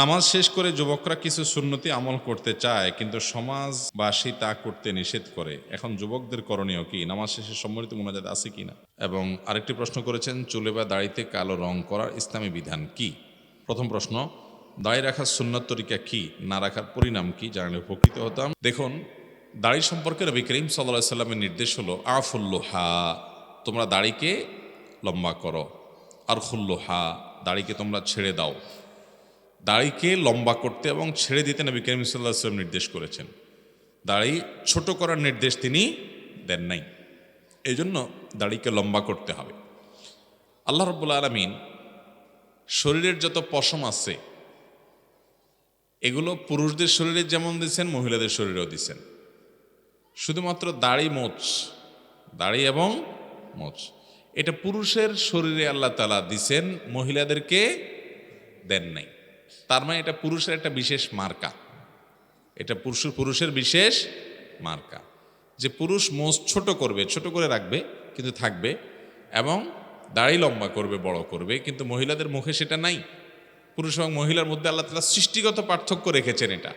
নামাজ শেষ করে যুবকরা কিছু সুন্নতি আমল করতে চায়, কিন্তু সমাজবাসী তা করতে নিষেধ করে। এখন যুবকদের করণীয় কি? নামাজ শেষে সম্মিলিত মোনাজাত আছে কি না? এবং আরেকটি প্রশ্ন করেছেন, চুলে বা দাড়িতে কালো রং করার ইসলামী বিধান কি? প্রথম প্রশ্ন, দাড়ি রাখার সুন্নত তরিকা কি? না রাখার পরিণাম কি? জানালে উপকৃত হতাম। দেখুন, দাড়ি সম্পর্কে রবি করিম সাল্লাহ সাল্লামের নির্দেশ হলো, আফুল্লোহা, তোমরা দাড়িকে লম্বা করো। আর খুল্লোহা দাড়িকে তোমরা ছেড়ে দাও। দাড়িকে লম্বা করতে এবং ছেড়ে দিতে নবী করিম সাল্লাহ সাল্লাম নির্দেশ করেছেন। দাড়ি ছোট করার নির্দেশ তিনি দেন নাই। এই জন্য দাড়িকে লম্বা করতে হবে। আল্লাহ রব্বুল আলমিন শরীরের যত পশম আছে, এগুলো পুরুষদের শরীরে যেমন দিচ্ছেন মহিলাদের শরীরেও দিচ্ছেন শুধুমাত্র দাড়ি মোচ, দাড়ি এবং মোচ। এটা পুরুষের শরীরে আল্লাহ তালা দিছেন, মহিলাদেরকে দেন নাই। তার মানে এটা পুরুষের একটা বিশেষ মার্কা। এটা পুরুষ, পুরুষের বিশেষ মার্কা। যে পুরুষ মোষ ছোট করবে, ছোট করে রাখবে, কিন্তু থাকবে, এবং দাড়ি লম্বা করবে, বড় করবে, কিন্তু মহিলাদের মুখে সেটা নাই। পুরুষ এবং মহিলার মধ্যে আল্লাহ তালা সৃষ্টিগত পার্থক্য রেখেছেন এটা।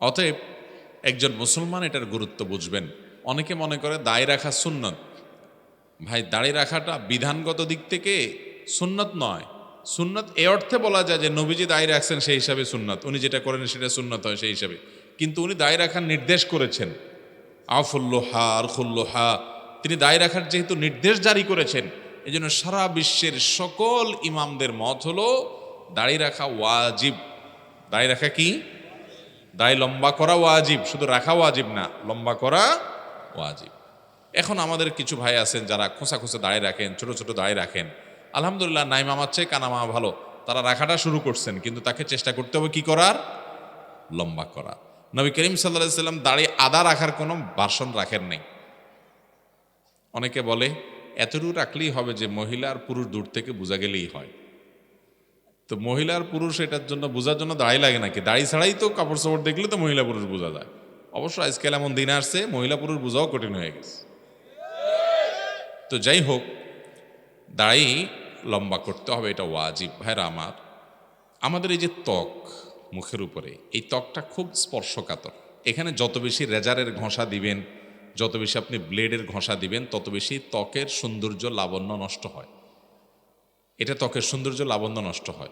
অতএব একজন মুসলমান এটার গুরুত্ব বুঝবেন। অনেকে মনে করে দায় রাখা সুন্নত। ভাই, দাড়ি রাখাটা বিধানগত দিক থেকে সুন্নত নয়। সুন্নত, এ অর্থে বলা যায় যে নবীজি দায় রাখছেন সেই হিসাবে সুন্নত। উনি যেটা করেন সেটা সুন্নত হয় সেই হিসাবে। কিন্তু উনি দায় রাখার নির্দেশ করেছেন। আফুল্লোহা, আরখুল্লোহা। তিনি দায় রাখার যেহেতু নির্দেশ জারি করেছেন এই জন্য সারা বিশ্বের সকল ইমামদের মত হলো দাড়ি রাখা ওয়াজিব। দাড়ি রাখা কি? দাড়ি লম্বা করা ওয়াজিব। শুধু রাখা ওয়াজিব না, লম্বা করা ওয়াজিব। এখন আমাদের কিছু ভাই আছেন যারা খোঁচা খোঁচা দাঁড়িয়ে রাখেন, ছোট ছোট দাঁড়িয়ে রাখেন। আলহামদুলিল্লাহ নাই মামার চেয়ে কানা মামা ভালো। তারা রাখাটা শুরু করছেন, কিন্তু তাকে চেষ্টা করতে হবে কি করার? লম্বা করা। নবী করিম সাল্লাহ সাল্লাম দাঁড়িয়ে আদা রাখার কোনো বাসন রাখেন নাই। অনেকে বলে, এতটুকু রাখলেই হবে যে মহিলা আর পুরুষ দূর থেকে বোঝা গেলেই হয়। তো মহিলা আর পুরুষ এটার জন্য বোঝার জন্য দাড়ি লাগে নাকি? দাড়ি ছাড়াই তো কাপড় চাপড় দেখলে তো মহিলা পুরুষ বোঝা যায়। অবশ্য আজকাল এমন দিন আসছে, মহিলা পুরুষ বোঝাও কঠিন হয়ে গেছে। তো যাই হোক দাড়ি লম্বা করতে হবে, এটা ওয়াজিব। ভাইরা আমার আমাদের এই যে ত্বক মুখের উপরে, এই ত্বকটা খুব স্পর্শকাতর। এখানে যত বেশি রেজারের ঘষা দিবেন, যত বেশি আপনি ব্লেডের ঘষা দিবেন, তত বেশি ত্বকের সৌন্দর্য লাবণ্য নষ্ট হয়। এটা ত্বকের সৌন্দর্য লাবণ্য নষ্ট হয়।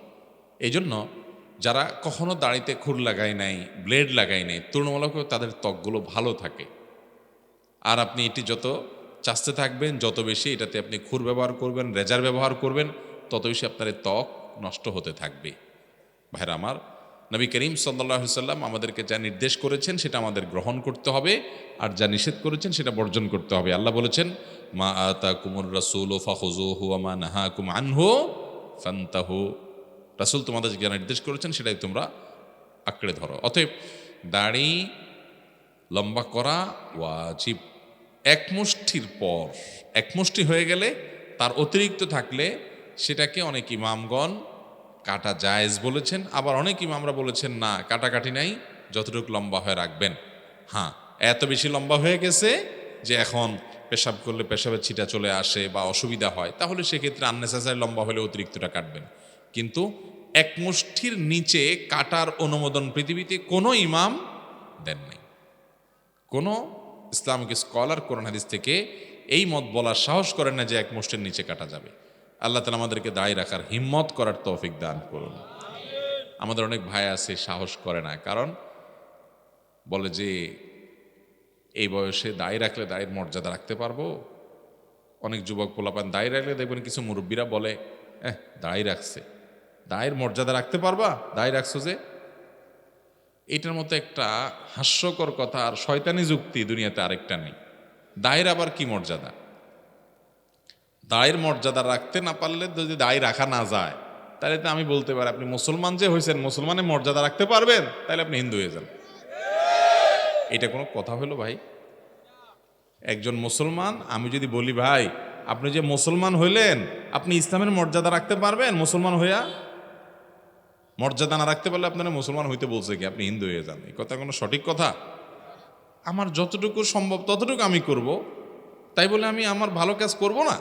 এই জন্য যারা কখনো দাড়িতে খুর লাগায় নাই, ব্লেড লাগায় নাই তুলনামূলকভাবে তাদের ত্বকগুলো ভালো থাকে। আর আপনি এটি যত চাচতে থাকবেন, যত বেশি এটাতে আপনি খুর ব্যবহার করবেন, রেজার ব্যবহার করবেন, তত বেশি আপনার ত্বক নষ্ট হতে থাকবে। ভাইরা আমার, নবী করিম সাল্লাহ সাল্লাম আমাদেরকে যা নির্দেশ করেছেন, সেটা আমাদের গ্রহণ করতে হবে, আর যা নিষেধ করেছেন, সেটা বর্জন করতে হবে। আল্লাহ বলেছেন, মা আতা কুমুর রাসুল ও ফাহুজু হুয়ামা নাহা কুম আনহু ফান্তাহু। রাসুল তোমাদের যা নির্দেশ করেছেন, সেটাই তোমরা আঁকড়ে ধরো। অতএব দাড়ি লম্বা করা ওয়াজিব। এক মুষ্টির পর এক মুষ্টি হয়ে গেলে তার অতিরিক্ত থাকলে সেটাকে অনেক ইমামগণ কাটা জায়েজ বলেছেন, আবার অনেক ইমামরা বলেছেন, না, কাটাকাটি নাই, যতটুকু লম্বা হয়ে রাখবেন। হ্যাঁ এত বেশি লম্বা হয়ে গেছে যে এখন পেশাব করলে পেশাবের ছিটা চলে আসে বা অসুবিধা হয়, তাহলে সেক্ষেত্রে আননেসেসারি লম্বা হলে অতিরিক্তটা কাটবেন। কিন্তু এক মুষ্ঠির নিচে কাটার অনুমোদন পৃথিবীতে কোনো ইমাম দেন নাই। কোনো ইসলামিক স্কলার কোরআন হাদিস থেকে, এই মত বলার সাহস করেন না যে এক মুষ্টির নিচে কাটা যাবে। আল্লাহ তালা আমাদেরকে দায়ী রাখার হিম্মত করার তৌফিক দান করুন। আমাদের অনেক ভাই আছে, সাহস করে না, কারণ বলে যে, এই বয়সে দায়ী রাখলে দায়ের মর্যাদা রাখতে পারব? অনেক যুবক পোলাপান দায়ী রাখলে দেখবেন কিছু মুরব্বীরা বলে হ্যাঁ দায়ী রাখছে। দায়ের মর্যাদা রাখতে পারবা? দায়ী রাখছো যে? এটার মতো একটা হাস্যকর কথা আর শয়তানি যুক্তি দুনিয়াতে আরেকটা নেই। দায়ের আবার কি মর্যাদা? দায়ের মর্যাদা রাখতে না পারলে যদি দায় রাখা না যায়, তাহলে তো আমি বলতে পারি, আপনি মুসলমান যে হয়েছেন মুসলমানের মর্যাদা রাখতে পারবেন, তাহলে আপনি হিন্দু হয়ে যান। এটা কোনো কথা হলো ভাই? একজন মুসলমান, আমি যদি বলি, ভাই, আপনি যে মুসলমান হইলেন, আপনি ইসলামের মর্যাদা রাখতে পারবেন, মুসলমান হইয়া মর্যাদা না রাখতে পারলে আপনারা মুসলমান হইতে বলছে কি, আপনি হিন্দু হয়ে যান। এই কথা কোনো সঠিক কথা? আমার যতটুকু সম্ভব ততটুকু আমি করব। তাই বলে আমি আমার ভালো কাজ করব না।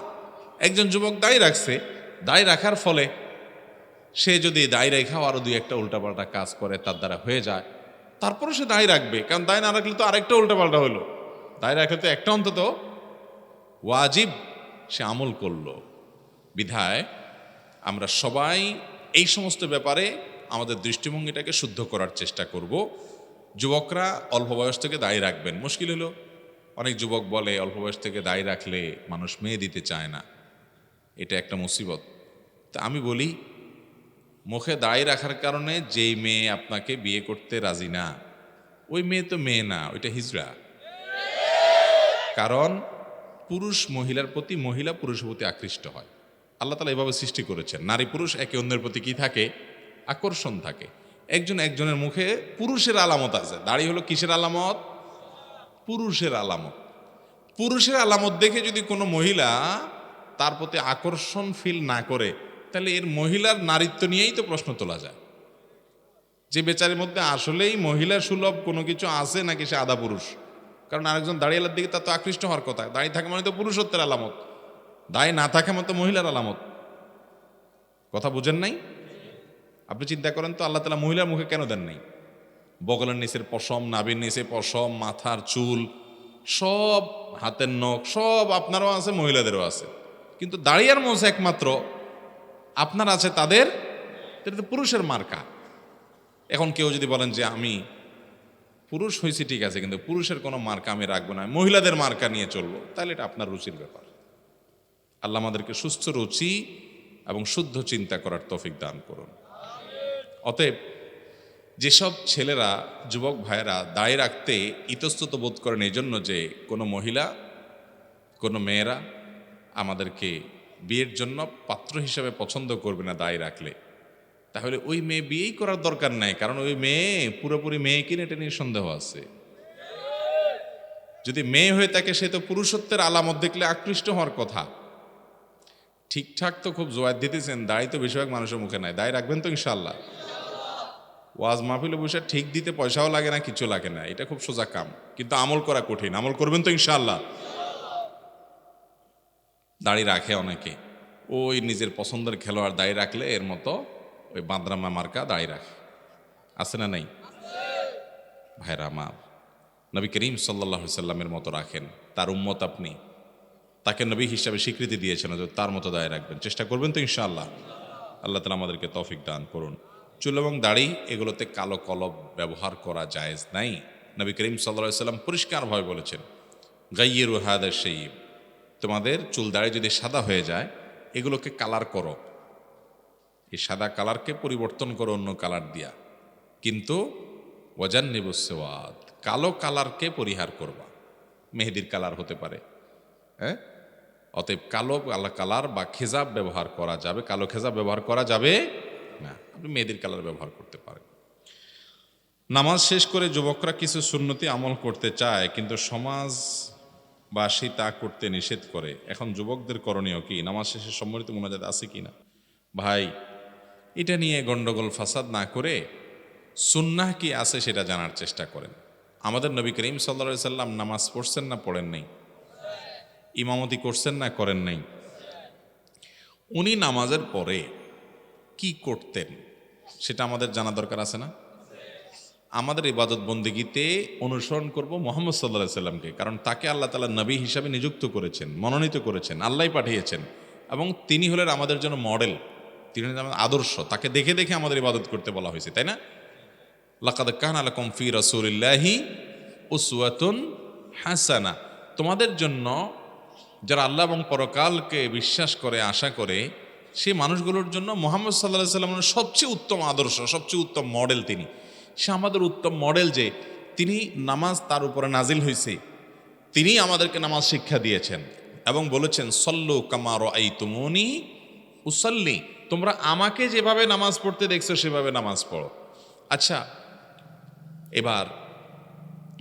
একজন যুবক দায়ী রাখছে। দায়ী রাখার ফলে সে যদি দায় রেখাও আরও দুই একটা উল্টাপাল্টা কাজ করে, তার দ্বারা হয়ে যায়। তারপরে সে দায় রাখবে। কারণ দায় না রাখলে তো আরেকটা উল্টাপাল্টা হলো। দায় রাখলে তো একটা অন্তত ওয়াজিব সে আমল করল। বিধায় আমরা সবাই এই সমস্ত ব্যাপারে আমাদের দৃষ্টিভঙ্গিটাকে শুদ্ধ করার চেষ্টা করব। যুবকরা অল্প বয়স থেকে দায়ী রাখবেন। মুশকিল হলো, অনেক যুবক বলে অল্প বয়স থেকে দায়ী রাখলে মানুষ মেয়ে দিতে চায় না। এটা একটা মুসিবত। তা আমি বলি, মুখে দায়ী রাখার কারণে যেই মেয়ে আপনাকে বিয়ে করতে রাজি না, ওই মেয়ে তো মেয়ে না, ওইটা হিজড়া। কারণ পুরুষ মহিলার প্রতি মহিলা পুরুষের প্রতি আকৃষ্ট হয়। আল্লাহ তালা এভাবে সৃষ্টি করেছেন। নারী পুরুষ একে অন্যের প্রতি কি থাকে? আকর্ষণ থাকে। একজন একজনের মুখে পুরুষের আলামত আছে। দাড়ি হলো কিসের আলামত? পুরুষের আলামত। পুরুষের আলামত দেখে যদি কোনো মহিলা তার প্রতি আকর্ষণ ফিল না করে, তাহলে এর মহিলার নারীত্ব নিয়েই তো প্রশ্ন তোলা যায়। যে বেচারের মধ্যে আসলেই মহিলার সুলভ কোনো কিছু আছে নাকি সে আদা পুরুষ? কারণ আরেকজন দাঁড়িয়ালার দিকে তার তো আকৃষ্ট হওয়ার কথা। দাঁড়িয়ে থাকে মানে তো পুরুষত্বের আলামত। দায় না থাকে মানে তো মহিলার আলামত। কথা বুঝেন নাই? আপনি চিন্তা করেন তো আল্লাহ তালা মহিলার মুখে কেন দেন নাই? বগলের নিচের পশম নাবির নিচে পশম, মাথার চুল, সব হাতের নখ, সব আপনারও আছে, মহিলাদেরও আছে। কিন্তু দাঁড়িয়ার মোজ একমাত্র আপনার আছে তাদের, এটা তো পুরুষের মার্কা। এখন কেউ যদি বলেন যে আমি পুরুষ হয়েছি, ঠিক আছে, কিন্তু পুরুষের কোনো মার্কা আমি রাখব না, মহিলাদের মার্কা নিয়ে চলবো, তাহলে এটা আপনার রুচির ব্যাপার। আল্লাহ আমাদেরকে সুস্থ, রুচি এবং শুদ্ধ চিন্তা করার তৌফিক দান করুন। অতএব যেসব ছেলেরা, যুবক ভাইয়েরা দায় রাখতে ইতস্তত বোধ করেন এই জন্য যে কোনো মহিলা, কোনো মেয়েরা আমাদেরকে বিয়ের জন্য পাত্র হিসাবে পছন্দ করবে না দায় রাখলে, তাহলে ওই মেয়ে বিয়েই করার দরকার নাই, কারণ ওই মেয়ে পুরোপুরি মেয়ে কিনে এটা নিয়ে সন্দেহ আছে। যদি মেয়ে হয়ে থাকে সে তো পুরুষত্বের আলামত দেখলে আকৃষ্ট হওয়ার কথা। ঠিকঠাক তো খুব জোয়ার দিতেছেন, দায় তো বেশিরভাগ মানুষের মুখে নাই। দায় রাখবেন তো ইনশাল্লাহ ওয়াজ মাহফিলে বসে ঠিক দিতে পয়সাও লাগে না, কিছু লাগে না। এটা খুব সোজা কাম। কিন্তু আমল করা কঠিন। আমল করবেন তো ইনশাল্লাহ দাড়ি রাখে অনেকে। ওই নিজের পছন্দের খেলোয়াড় দাড়ি রাখলে এর মতো ওই বাঁদরামা মার্কা দাড়ি রাখে। আছে না নেই? ভাইরা আমার। নবী করিম সাল্লাহ সাল্লামের মতো রাখেন। তার উম্মত আপনি। তাকে নবী হিসাবে স্বীকৃতি দিয়েছেন তার মতো দায় রাখবেন। চেষ্টা করবেন তো ইনশাআল্লাহ। আল্লাহ তালা আমাদেরকে তফিক দান করুন। চুল এবং দাড়ি, এগুলোতে কালো কলব ব্যবহার করা জায়েজ নাই। নবী করিম সাল্লা সাল্লাম পরিষ্কারভাবে বলেছেন গাইয়ের হাদার সেই তোমাদের চুল দাড়ি যদি সাদা হয়ে যায়, এগুলোকে কালার করো। এই সাদা কালারকে পরিবর্তন করো অন্য কালার দিয়া। কিন্তু ওয়াজান নেবুসেওয়াদ কালো কালারকে পরিহার করবা। মেহেদির কালার হতে পারে। হ্যাঁ? অতএব কালো কালা কালার বা খেজাব ব্যবহার করা যাবে। কালো খেজাব ব্যবহার করা যাবে না। আপনি মেয়েদের কালার ব্যবহার করতে পারেন। নামাজ শেষ করে যুবকরা কিছু সুন্নতি আমল করতে চায়, কিন্তু সমাজ বাসী তা করতে নিষেধ করে। এখন যুবকদের করণীয় কি? নামাজ শেষে সম্মিলিত মোনাজাত আছে কি না? ভাই, এটা নিয়ে গন্ডগোল, ফাসাদ না করে সুন্নাহ কি আছে সেটা জানার চেষ্টা করেন। আমাদের নবী করিম সাল্লা সাল্লাম নামাজ পড়ছেন না, পড়েন নাই। ইমামতি করছেন না, করেন নাই। উনি নামাজের পরে কি করতেন সেটা আমাদের জানা দরকার আছে না? আমাদের ইবাদত বন্দিগিতে অনুসরণ করব মোহাম্মদ সাল্লাহ সাল্লামকে, কারণ তাকে আল্লাহ তালা নবী হিসাবে নিযুক্ত করেছেন, মনোনীত করেছেন আল্লাহ পাঠিয়েছেন। এবং তিনি হলেন আমাদের জন্য মডেল, তিনি হলেন আমাদের আদর্শ, তাকে দেখে দেখে আমাদের ইবাদত করতে বলা হয়েছে, তাই না? লাকাদ কান আলাকুম ফি রাসূলিল্লাহি উসওয়াতুন হাসানা। তোমাদের জন্য যারা আল্লাহ এবং পরকালকে বিশ্বাস করে, আশা করে, সেই মানুষগুলোর জন্য মোহাম্মদ সাল্লাহ সাল্লামের সবচেয়ে উত্তম আদর্শ, সবচেয়ে উত্তম মডেল তিনি। সে আমাদের উত্তম মডেল যে, তিনি নামাজ তার উপরে নাজিল হয়েছে তিনি আমাদেরকে নামাজ শিক্ষা দিয়েছেন এবং বলেছেন, সল্লু কামার আই তুমনি উসল্লি। তোমরা আমাকে যেভাবে নামাজ পড়তে দেখছ, সেভাবে নামাজ পড়ো। আচ্ছা এবার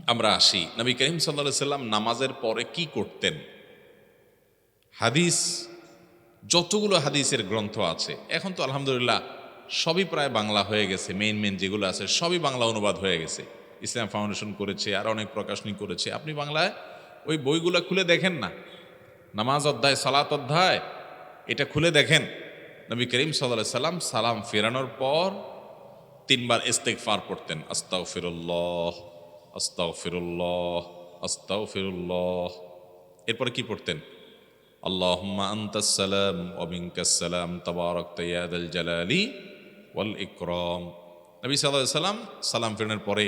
আমরা আসি। নবী করিম সাল্লা সাল্লাম নামাজের পরে কি করতেন? হাদিস, যতগুলো হাদিসের গ্রন্থ আছে, এখন তো আলহামদুলিল্লাহ সবই প্রায় বাংলা হয়ে গেছে মেইন মেইন যেগুলো আছে, সবই বাংলা অনুবাদ হয়ে গেছে। ইসলাম ফাউন্ডেশন করেছে, আর অনেক প্রকাশনী করেছে। আপনি বাংলায় ওই বইগুলো খুলে দেখেন না? নামাজ অধ্যায়, সালাত অধ্যায়, এটা খুলে দেখেন। নবী করিম সাল্লাহ সাল্লাম সালাম ফেরানোর পর তিনবার ইস্তেকফার পড়তেন আস্তাও ফিরুল্লাহ আস্তাও ফিরুল্লাহ আস্তাও ফিরুল্লাহ এরপরে কি পড়তেন? সালাম ওয়া মিনকাস সালাম, তাবারাকতা ইয়া যাল জালালি ওয়াল ইকরাম। নবী সাল্লাল্লাহু সাল্লাম সালাম ফেরানোর পরে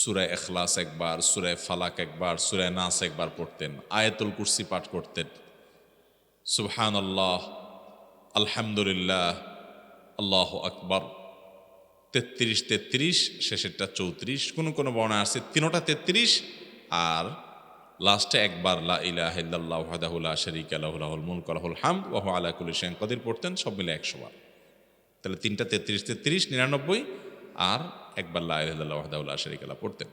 সূরা ইখলাস একবার, সূরা ফালাক একবার, সূরা নাস একবার পড়তেন, আয়াতুল কুরসি পাঠ করতেন। সুবহানাল্লাহ, আলহামদুলিল্লাহ, আল্লাহ আকবার। তেত্রিশ তেত্রিশ, শেষেরটা চৌত্রিশ, কোনো কোনো বর্ণা আছে তিনোটা তেত্রিশ আর লাস্টে একবার লা ইলাহা ইল্লাল্লাহ ওয়াহদাহু লা শারীকা লাহু, লাহুল মুলকু ওয়া লাহুল হামদ, ওয়া হুয়া আলা কুল্লি পড়তেন সব মিলে একশো বার। তাহলে তিনটা তেত্রিশ তেত্রিশ, নিরানব্বই, আর একবার লা ইলাহা ইল্লাল্লাহ ওয়াহদাহু লা শারীকা লাহু পড়তেন।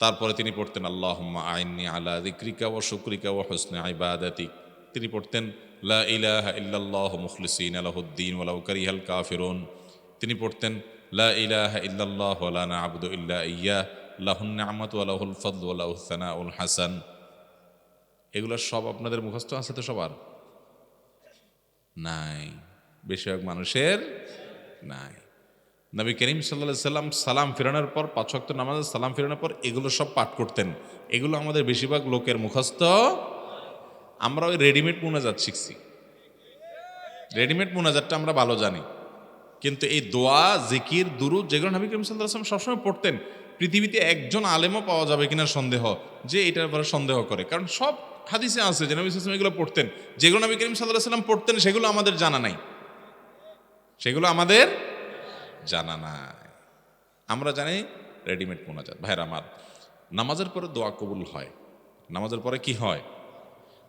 তারপরে তিনি পড়তেন, আল্লাহুম্মা আইন্নি আলা যিকরিকা ওয়া শুক্রিকা ওয়া হুসনি ইবাদাতিক তিনি পড়তেন, লা ইলাহা ইল্লাল্লাহু মুখলিসিনা লাহুদ্দিন ওয়া লাউ কারিহাল কাফিরুন। তিনি পড়তেন, লা ইলাহা ইল্লাল্লাহ ওয়া লা না'বুদু ইল্লা ইয়্যাহ লাহুন নি'মাতু ওয়া লাহুল ফাদলু ওয়া লাহুস হাসান। এগুলো সব আপনাদের মুখস্থ আছে তো সবার? নাই। বেশিরভাগ মানুষের নাই। নবী করিম সাল্লা সাল্লাম সালাম ফেরানোর পর, পাঁচ ওয়াক্ত নামাজে সালাম ফেরানোর পর এগুলো সব পাঠ করতেন। এগুলো আমাদের বেশিরভাগ লোকের মুখস্থ। আমরা ওই রেডিমেড মোনাজাত শিখছি। রেডিমেড মোনাজাতটা আমরা ভালো জানি। কিন্তু এই দোয়া, জিকির, দুরুদ যেগুলো নবী করিম সাল্লাহ সবসময় পড়তেন পৃথিবীতে একজন আলেমও পাওয়া যাবে কিনা সন্দেহ, যে এটার ব্যাপারে সন্দেহ করে। কারণ সব হাদিসে আছে যে নবী সাল্লাম এগুলো পড়তেন। যেগুলো নবী করিম সাল্লাহ সাল্লাম পড়তেন, সেগুলো আমাদের জানা নাই। সেগুলো আমাদের জানা নাই। আমরা জানি রেডিমেড মোনাজাত। ভাইরা আমার, নামাজের পরে দোয়া কবুল হয়। নামাজের পরে কি হয়?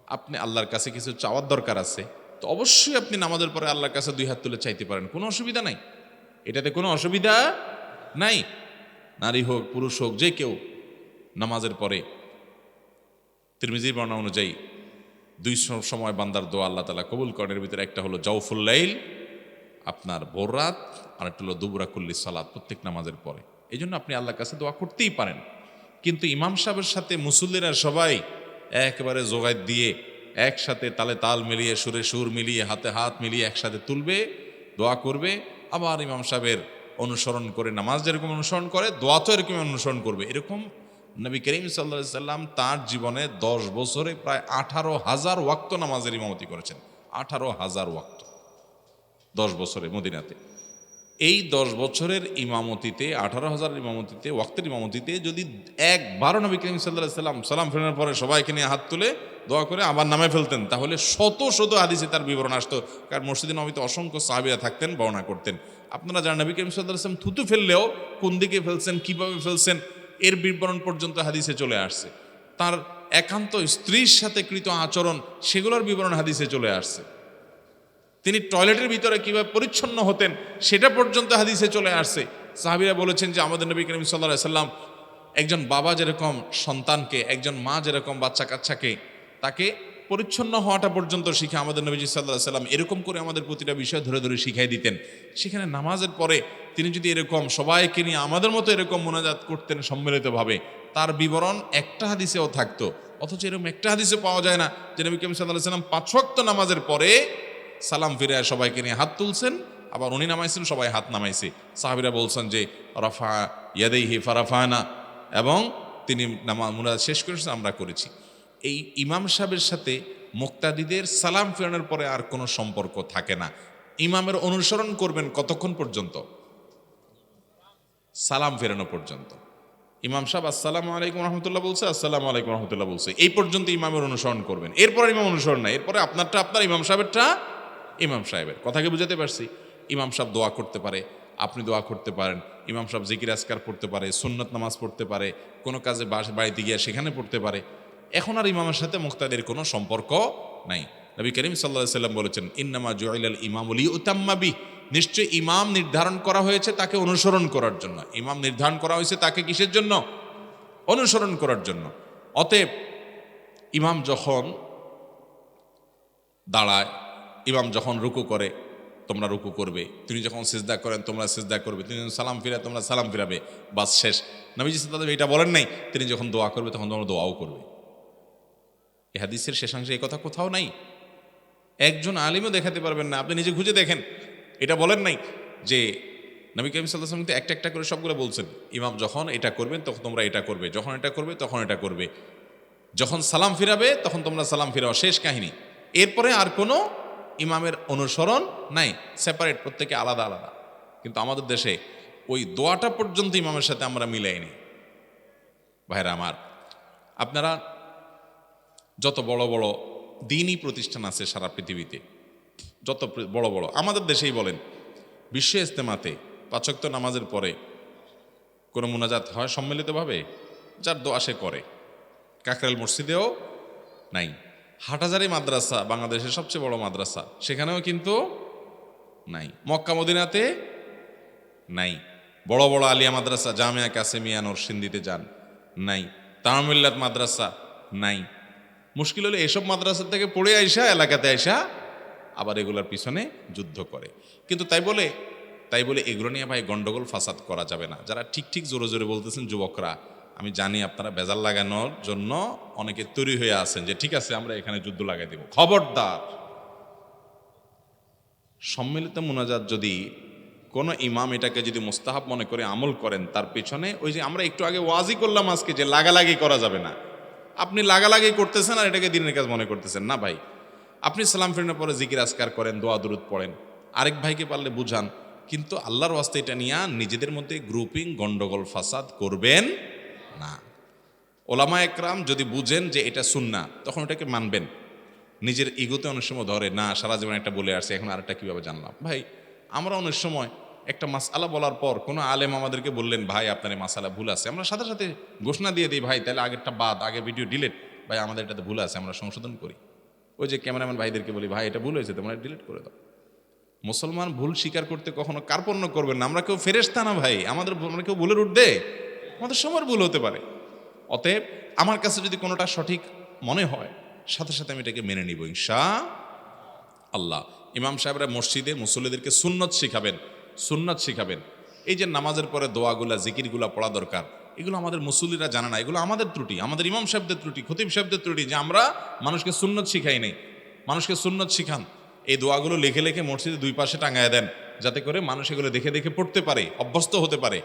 আপনি আল্লাহর কাছে কিছু চাওয়ার দরকার আছে, তো অবশ্যই আপনি নামাজের পরে আল্লাহর কাছে দুই হাত তুলে চাইতে পারেন। কোনো অসুবিধা নাই। এটাতে কোনো অসুবিধা নাই। নারী হোক, পুরুষ হোক, যে কেউ নামাজের পরে। তিরমিজির বর্ণনা অনুযায়ী দুই সময় বান্দার দোয়া আল্লাহ তালা কবুল করেন। এর ভিতরে একটা হলো জাউফুল্লাইল আপনার ভোর রাত আর একটা হলো দুবরা কুল্লি সালাদ প্রত্যেক নামাজের পরে। এই জন্য আপনি আল্লাহর কাছে দোয়া করতেই পারেন। কিন্তু ইমাম সাহেবের সাথে মুসল্লিরা সবাই একেবারে জোগায় দিয়ে একসাথে তালে তাল মিলিয়ে সুরে সুর মিলিয়ে, হাতে হাত মিলিয়ে একসাথে তুলবে, দোয়া করবে। আবার ইমাম সাহেবের অনুসরণ করে, নামাজ যেরকম অনুসরণ করে, দোয়া তো এরকম অনুসরণ করবে। এরকম নবী করিম সাল্লা সাল্লাম তার জীবনে দশ বছরে প্রায় আঠারো হাজার ওয়াক্ত নামাজের ইমামতি করেছেন। আঠারো হাজার ওয়াক্ত। দশ বছরে মদিনাতে। এই দশ বছরের ইমামতিতে, আঠারো হাজার ইমামতিতে, ওয়াক্তের ইমামতিতে যদি একবারও নবী করিম সাল্লাহ সাল্লাম সালাম ফেরানোর পরে সবাইকে নিয়ে হাত তুলে দোয়া করে আবার নামে ফেলতেন, তাহলে শত শত হাদিসে তার বিবরণ আসতো। কারণ মসজিদে নবীতে অসংখ্য সাহাবিরা থাকতেন, বর্ণনা করতেন। আপনারা যারা নবী করিম সাল্লাম থুতু ফেললেও কোন দিকে ফেলছেন, কীভাবে ফেলছেন, এর বিবরণ পর্যন্ত হাদিসে চলে আসছে। তার একান্ত স্ত্রীর সাথে কৃত আচরণ, সেগুলোর বিবরণ হাদিসে চলে আসছে। তিনি টয়লেটের ভিতরে কীভাবে পরিচ্ছন্ন হতেন, সেটা পর্যন্ত হাদিসে চলে আসছে। সাহাবিরা বলেছেন যে আমাদের নবী করিম সাল্লাহ সাল্লাম একজন বাবা যেরকম সন্তানকে, একজন মা যেরকম বাচ্চা কাচ্চাকে তাকে পরিচ্ছন্ন হওয়াটা পর্যন্ত শিখে আমাদের নবীজি সাল্লাহ সাল্লাম এরকম করে আমাদের প্রতিটা বিষয় ধরে ধরে শিখাই দিতেন। সেখানে নামাজের পরে তিনি যদি এরকম সবাইকে নিয়ে আমাদের মতো এরকম মোনাজাত করতেন সম্মিলিতভাবে, তার বিবরণ একটা হাদিসেও থাকতো। অথচ এরকম একটা হাদিসে পাওয়া যায় না যে নবী করিম সাল্লাহ সাল্লাম পাঁচ নামাজের পরে সালাম ফিরে সবাইকে নিয়ে হাত তুলছেন, আবার উনি নামাইছেন, সবাই হাত নামাইছে। সাহাবিরা বলছেন যে, রফা ইয়াদেহি ফারাফানা এবং তিনি নামা মুরাদ শেষ করেছেন, আমরা করেছি। এই ইমাম সাহেবের সাথে মুক্তাদিদের সালাম ফেরানোর পরে আর কোনো সম্পর্ক থাকে না। ইমামের অনুসরণ করবেন কতক্ষণ পর্যন্ত? সালাম ফেরানো পর্যন্ত। ইমাম সাহেব, আসসালাম আলাইকুম রহমতুল্লাহ বলছে, আসসালাম আলাইকুম রহমতুল্লাহ বলছে। এই পর্যন্ত ইমামের অনুসরণ করবেন। এরপর ইমাম অনুসরণ নাই। এরপরে আপনারটা আপনার, ইমাম সাহেবেরটা ইমাম সাহেবের। কথাকে বুঝাতে পারছি? ইমাম সাহেব দোয়া করতে পারে, আপনি দোয়া করতে পারেন। ইমাম সাহেব জিকির আসকার পড়তে পারে, সুন্নত নামাজ পড়তে পারে, কোনো কাজে বাড়িতে গিয়ে সেখানে পড়তে পারে। এখন আর ইমামের সাথে মুক্তাদের কোনো সম্পর্ক নাই। নবী করিম সাল্লাহ সাল্লাম বলেছেন, ইন্নামা জুয়াইল ইমামুলি উতাম্মাবি নিশ্চয় ইমাম নির্ধারণ করা হয়েছে তাকে অনুসরণ করার জন্য। ইমাম নির্ধারণ করা হয়েছে তাকে কিসের জন্য? অনুসরণ করার জন্য। অতএব ইমাম যখন দাঁড়ায়, ইমাম যখন রুকু করে, তোমরা রুকু করবে। তিনি যখন সিজদা করেন, তোমরা সিজদা করবে। তিনি যখন সালাম ফিরায়, তোমরা সালাম ফিরাবে। বাস শেষ। নবীজি সাল্লাল্লাহু এটা বলেন নাই। তিনি যখন দোয়া করবে, তখন তোমরা দোয়াও করবে। এ হাদিসের শেষাংশে এই কথা কোথাও নাই। একজন আলিমও দেখাতে পারবেন না, আপনি নিজে খুঁজে দেখেন। এটা বলেন নাই যে নবী করিম সাল্লাহ সাল্লাম তো একটা একটা করে সবগুলো বলছেন। ইমাম যখন এটা করবেন তখন তোমরা এটা করবে। যখন এটা করবে, তখন এটা করবে। যখন সালাম ফিরাবে, তখন তোমরা সালাম ফিরাও। শেষ কাহিনী। এরপরে আর কোনো ইমামের অনুসরণ নাই। সেপারেট প্রত্যেকে আলাদা আলাদা। কিন্তু আমাদের দেশে ওই দোয়াটা পর্যন্ত ইমামের সাথে আমরা মিলাইনি। ভাইরা আমার, আপনারা যত বড় বড় দিনই প্রতিষ্ঠান আছে সারা পৃথিবীতে, যত বড় বড়। আমাদের দেশেই বলেন, বিশ্ব ইস্তেমাতে পাচক্ত নামাজের পরে কোনো মোনাজাত হয় সম্মিলিতভাবে? যার দোয়া সে করে। কাকরাইল মসজিদেও নাই। হাটাজারি মাদ্রাসা বাংলাদেশের সবচেয়ে বড় মাদ্রাসা, সেখানেও কিন্তু নাই। মক্কা মদিনাতে নাই। বড় বড় আলিয়া মাদ্রাসা, জামিয়া কাসেমিয়া নরসিন্দিতে যান, নাই। তামিল্লাত মাদ্রাসা, নাই। মুশকিল হলে এসব মাদ্রাসা থেকে পড়ে আইসা, এলাকাতে আইসা আবার এগুলোর পিছনে যুদ্ধ করে। কিন্তু তাই বলে তাই বলে এগুলো নিয়ে ভাই গন্ডগোল ফাসাদ করা যাবে না। যারা ঠিক ঠিক জোরে জোরে বলতেছেন যুবকরা, আমি জানি আপনারা বেজাল লাগানোর জন্য অনেকে তৈরি হয়ে আছেন যে, ঠিক আছে, আমরা এখানে যুদ্ধ লাগাই দেব। খবরদার। সম্মিলিত মোনাজাত যদি কোনো ইমাম এটাকে যদি মোস্তাহাব মনে করে আমল করেন, তার পেছনে ওই যে আমরা একটু আগে ওয়াজি করলাম আজকে যে, লাগালাগি করা যাবে না। আপনি লাগালাগি করতেছেন আর এটাকে দিনের কাজ মনে করতেছেন। না ভাই, আপনি সালাম ফিরানোর পরে জিকির আসকার করেন, দোয়া, দুরুদ পড়েন। আরেক ভাইকে পারলে বুঝান, কিন্তু আল্লাহর ওয়াস্তে এটা নিয়ে নিজেদের মধ্যে গ্রুপিং গন্ডগোল, ফাসাদ করবেন না। ওলামা একরাম যদি বুঝেন যে এটা সুন্না, তখন ওটাকে মানবেন। নিজের ইগোতে অনেক সময় ধরে, না, সারা জীবন একটা বলে আসছে, এখন আরেকটা কীভাবে জানলাম? ভাই, আমরা অনেক সময় একটা মাসালা বলার পর কোনো আলেম আমাদেরকে বললেন, ভাই, আপনার এই মাসালা ভুল আছে। আমরা সাথে সাথে ঘোষণা দিয়ে দিই, ভাই, তাহলে আগেরটা বাদ, আগে ভিডিও ডিলিট ভাই, আমাদের এটাতে ভুল আছে, আমরা সংশোধন করি। ওই যে ক্যামেরাম্যান ভাইদেরকে বলি, ভাই, এটা ভুল হয়েছে, তোমরা ডিলিট করে দাও। মুসলমান ভুল স্বীকার করতে কখনো কার্পণ্য করবেন না। আমরা কেউ ফেরেস্তা না, ভাই। আমাদের আমরা কেউ ভুলের উঠবে আমাদের সময়ের ভুল হতে পারে। অতএব আমার কাছে যদি কোনোটা সঠিক মনে হয়, সাথে সাথে আমি এটাকে মেনে নিব, ইনশা আল্লাহ। ইমাম সাহেবরা মসজিদে মুসল্লিদেরকে সুন্নত শিখাবেন। সুন্নত শিখাবেন। এই যে নামাজের পরে দোয়াগুলা, জিকিরগুলা পড়া দরকার, এগুলো আমাদের মুসল্লিরা জানে না, এগুলো আমাদের ত্রুটি, আমাদের ইমাম সাহেবদের ত্রুটি, খতিব সাহেবদের ত্রুটি যে আমরা মানুষকে সুন্নত শিখাই নেই। মানুষকে সুন্নত শিখান। এই দোয়াগুলো লিখে লিখে মসজিদে দুই পাশে টাঙায় দেন, যাতে করে মানুষ এগুলো দেখে দেখে পড়তে পারে, অভ্যস্ত হতে পারে।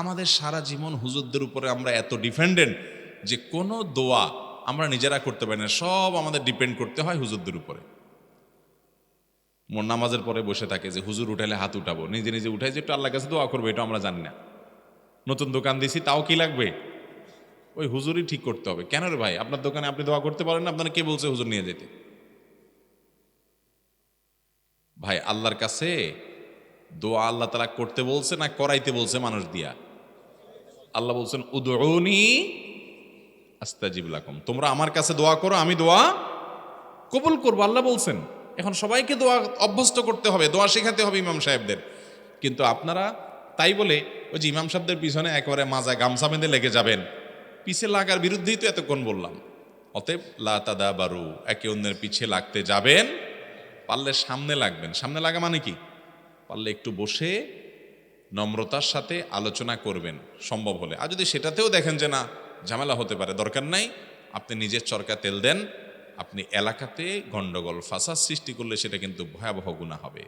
আমাদের সারা জীবন হুজুরদের উপরে আমরা এত ডিপেন্ডেন্ট যে কোনো দোয়া আমরা নিজেরা করতে পারি না, সব আমাদের ডিপেন্ড করতে হয় হুজুরদের উপরে। নামাজের পরে বসে থাকে যে, হুজুর, উঠাইলে হাত উঠাবো। নিজে নিজে উঠাই যে, একটু আল্লাহ কাছে দোয়া করব, এটা আমরা জানি না। নতুন দোকান দিছি, তাও কি লাগবে? ওই হুজুরই ঠিক করতে হবে। কেন রে ভাই? আপনার দোকানে আপনি দোয়া করতে পারেন না? আপনার কে বলছে হুজুর নিয়ে যেতে? ভাই, আল্লাহর কাছে দোয়া আল্লাহ তালা করতে বলছে না করাইতে বলছে মানুষ দিয়া? আল্লাহ বলছেন উদৌনি আস্তাজিব লাকুম। তোমরা আমার কাছে দোয়া করো, আমি দোয়া কবুল করব, আল্লাহ বলছেন। এখন সবাইকে দোয়া অভ্যস্ত করতে হবে, দোয়া শেখাতে হবে ইমাম সাহেবদের। কিন্তু আপনারা তাই বলে ওই যে ইমাম সাহেবদের পিছনে একেবারে মাজায় গামছা বেঁধে লেগে যাবেন। পিছে লাগার বিরুদ্ধেই তো এতক্ষণ বললাম। অতএব লাতাদা বারু একে অন্যের পিছে লাগতে যাবেন, পারলে সামনে লাগবেন। সামনে লাগা মানে কি? পারলে একটু বসে নম্রতার সাথে আলোচনা করবেন, সম্ভব হলে। আর যদি সেটাতেও দেখেন যে না, ঝামেলা হতে পারে, দরকার নাই। আপনি নিজের চরকা তেল দেন আপনি এলাকাতে গণ্ডগোল ফাসাদ সৃষ্টি করলে সেটা কিন্তু ভয়াবহ গুণা হবে।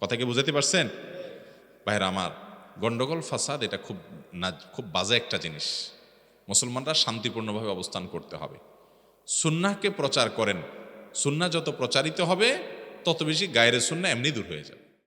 কথা কি বুঝাতে পারছেন? ভাইরা আমার, গন্ডগোল, ফাসাদ, এটা খুব না, খুব বাজে একটা জিনিস। মুসলমানরা শান্তিপূর্ণভাবে অবস্থান করতে হবে। সুন্নাহকে প্রচার করেন। সুন্না যত প্রচারিত হবে, তত বেশি গায়ের সুন্না এমনি দূর হয়ে যাবে।